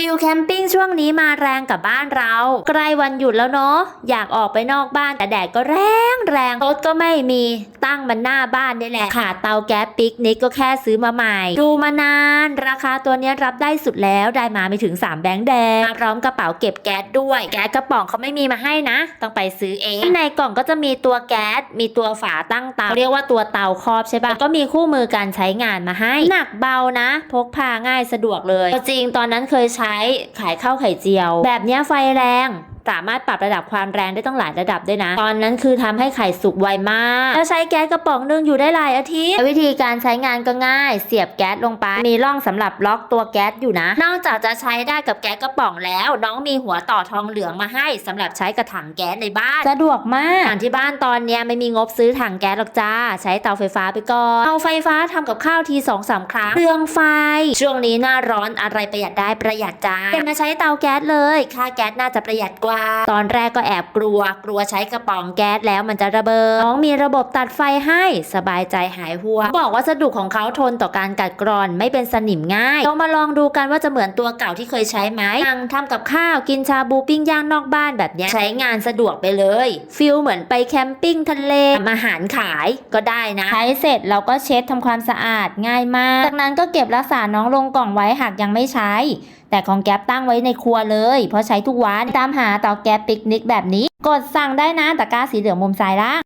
ฟิลแคมปิ้งช่วงนี้มาแรงกับบ้านเรา ใกล้วันหยุดแล้วเนาะอยากออกไปนอกบ้านแต่แดดก็แรงแรงรถก็ไม่มี ตั้งมันหน้าบ้านนี่แหละขาดเตาแก๊สปิกนิกก็แค่ซื้อมาใหม่ ดูมานาน ราคาตัวนี้รับได้สุดแล้วได้มาไม่ถึง 3 แบงค์แดงมาพร้อมกระเป๋าเก็บแก๊สด้วย แก๊สกระป๋องเขาไม่มีมาให้นะ ต้องไปซื้อเองในกล่องก็จะมีตัวแก๊สมีตัวฝาตั้งเตาเรียกว่าตัวเตาครอบใช่ปะก็มีคู่มือการใช้งานมาให้หนักเบานะ พกพาง่ายสะดวกเลยจริงตอนนั้นเคยใช้ขายข้าวไข่เจียว แบบนี้ไฟแรง สามารถปรับระดับความแรงได้ต้องหลายระดับด้วยนะ ตอนนั้นคือทำให้ไข่สุกไวมาก แล้วใช้แก๊สกระป๋องหนึงอยู่ได้หลายอาทิตย์วิธีการใช้งานก็ง่าย เสียบแก๊สลงไป มีร่องสำหรับล็อกตัวแก๊สอยู่นะ นอกจากจะใช้ได้กับแก๊สกระป๋องแล้ว น้องมีหัวต่อทองเหลืองมาให้สำหรับใช้กับถังแก๊สในบ้านสะดวกมากถังที่บ้านตอนเนี้ยไม่มีงบซื้อถังแก๊สหรอกจ้า ใช้เตาไฟฟ้าไปก่อนเตาไฟฟ้าทำกับข้าวทีสองสามครั้งเปลืองไฟ ช่วงนี้หน้าร้อนอะไรประหยัดได้ประหยัดจ้าเปลี่ยนมาใช้เตาแก๊สเลย ค่าแก๊สน่าจะประหยัดกว่าตอนแรกก็แอบกลัว กลัวใช้กระป๋องแก๊สแล้วมันจะระเบิดน้องมีระบบตัดไฟให้สบายใจหายห่วงบอกวัสดุของเขาทนต่อการกัดกร่อนไม่เป็นสนิมง่ายลองมาลองดูกันว่าจะเหมือนตัวเก่าที่เคยใช้ไหมยังทำกับข้าวกินชาบูปิ้งย่างนอกบ้านแบบนี้ใช้งานสะดวกไปเลยฟิลเหมือนไปแคมปิ้งทะเลทำอาหารขายก็ได้นะใช้เสร็จเราก็เช็ดทำความสะอาดง่ายมาก จากนั้นก็เก็บรักษาน้องลงกล่องไว้หากยังไม่ใช้ แต่ของแก๊ปตั้งไว้ในครัวเลย เพราะใช้ทุกวันตามหาเตาแก๊สปิกนิกแบบนี้ กดสั่งได้นะตะกร้าสีเหลืองมุมซ้ายล่าง